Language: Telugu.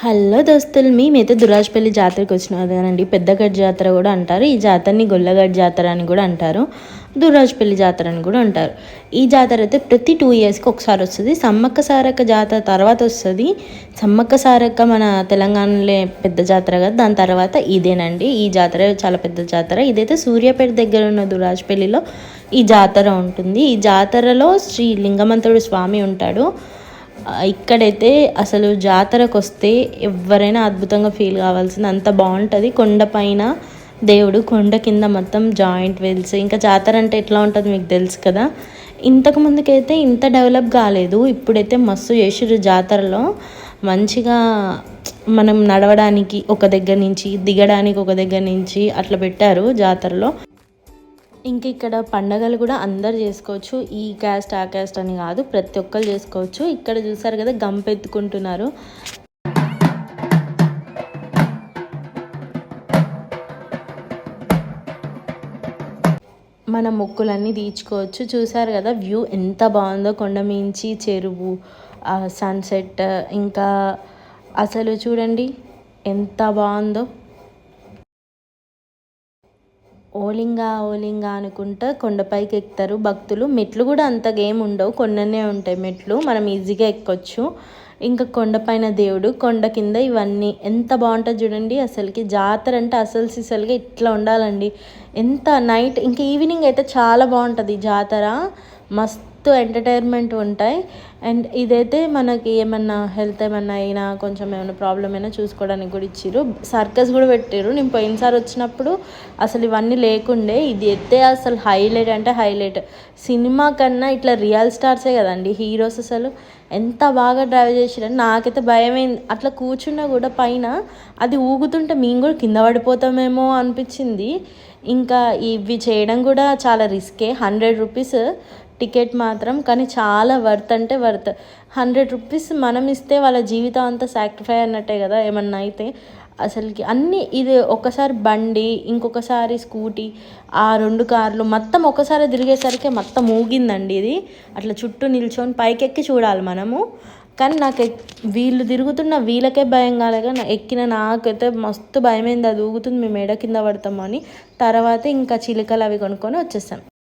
హలో దోస్తులు మేమైతే దురాజ్పల్లి జాతరకు వచ్చినారండి పెద్దగడ్డ జాతర కూడా అంటారు. ఈ జాతరని గొల్లగడ్డ జాతర అని కూడా అంటారు. దురాజ్పల్లి జాతర అని కూడా అంటారు. ఈ జాతర అయితే ప్రతి టూ ఇయర్స్కి ఒకసారి వస్తుంది. సమ్మక్క సారక్క జాతర తర్వాత వస్తుంది. సమ్మక్క సారక్క మన తెలంగాణలో పెద్ద జాతర కదా దాని తర్వాత ఇదేనండి. ఈ జాతర చాలా పెద్ద జాతర. ఇదైతే సూర్యాపేట దగ్గర ఉన్న దురాజ్పల్లిలో ఈ జాతర ఉంటుంది. ఈ జాతరలో శ్రీ లింగమంతుడు స్వామి ఉంటాడు. ఇక్కడైతే అసలు జాతరకు వస్తే ఎవరైనా అద్భుతంగా ఫీల్ కావాల్సింది. అంత బాగుంటుంది. కొండపైన దేవుడు కొండ కింద మొత్తం జాయింట్ వెల్స్. ఇంకా జాతర అంటే ఎట్లా ఉంటుంది మీకు తెలుసు కదా? ఇంతకు ముందుకైతే ఇంత డెవలప్ కాలేదు. ఇప్పుడైతే మస్తు చేసిర్రు జాతరలో. మంచిగా మనం నడవడానికి ఒక దగ్గర నుంచి దిగడానికి ఒక దగ్గర నుంచి అట్లా పెట్టారు జాతరలో. ఇంక ఇక్కడ పండగలు కూడా అందరు చేసుకోవచ్చు. ఈ క్యాస్ట్ ఆ క్యాస్ట్ అని కాదు ప్రతి ఒక్కరు చేసుకోవచ్చు. ఇక్కడ చూసారు కదా గంపెత్తుకుంటున్నారు. మన మొక్కులన్నీ తీర్చుకోవచ్చు. చూసారు కదా వ్యూ ఎంత బాగుందో కొండ మించి చెరువు సన్సెట్ ఇంకా అసలు చూడండి ఎంత బాగుందో. ఓలింగా ఓలింగా అనుకుంటా కొండపైకి ఎక్కుతారు. భక్తులు మెట్లు కూడా అంతగా ఏమి ఉండవు. కొన్ననే ఉంటాయి మెట్లు. మనం ఈజీగా ఎక్కొచ్చు. ఇంకా కొండపైన దేవుడు కొండ కింద ఇవన్నీ. ఎంత బాగుంటుంది చూడండి. అసలుకి జాతర అంటే అసలు సిసలుగా ఇట్లా ఉండాలండి. ఎంత నైట్ ఇంకా ఈవినింగ్ అయితే చాలా బాగుంటుంది జాతర. మస్తు ఎంటర్టైన్మెంట్ ఉంటాయి. అండ్ ఇదైతే మనకి ఏమన్నా హెల్త్ ఏమన్నా అయినా కొంచెం ఏమైనా ప్రాబ్లం అయినా చూసుకోవడానికి కూడా ఇచ్చారు సర్కస్ కూడా పెట్టారు నేను పోయినసారి వచ్చినప్పుడు అసలు ఇవన్నీ లేకుండే. ఇది అయితే అసలు హైలైట్ అంటే హైలైట్. సినిమా కన్నా ఇట్లా రియల్ స్టార్సే కదండి హీరోస్ అసలు ఎంత బాగా డ్రైవ్ చేసిరని నాకైతే భయమైంది. అట్లా కూర్చున్నా కూడా పైన అది ఊగుతుంటే మేము కూడా కింద పడిపోతామేమో అనిపించింది. ఇంకా ఇవి చేయడం కూడా చాలా రిస్కే. హండ్రెడ్ రూపీస్ టికెట్ మాత్రం కానీ చాలా వర్త్ అంటే వర్త్. హండ్రెడ్ రూపీస్ మనం ఇస్తే వాళ్ళ జీవితం అంతా సాక్రిఫై అన్నట్టే కదా ఏమన్నా అయితే. అసలుకి అన్నీ ఇది ఒకసారి బండి ఇంకొకసారి స్కూటీ ఆ రెండు కార్లు మొత్తం ఒకసారి తిరిగేసరికి మొత్తం ఊగిందండి ఇది. అట్లా చుట్టూ నిల్చొని పైకెక్కి చూడాలి మనము. కానీ నాకు వీళ్ళు తిరుగుతున్న వీళ్ళకే భయం కాలేక ఎక్కిన నాకైతే మస్తు భయమైంది. అది ఊగుతుంది మేము ఎడ కింద పడతామని తర్వాత ఇంకా చిలుకలు అవి కొనుక్కొని వచ్చేసాం.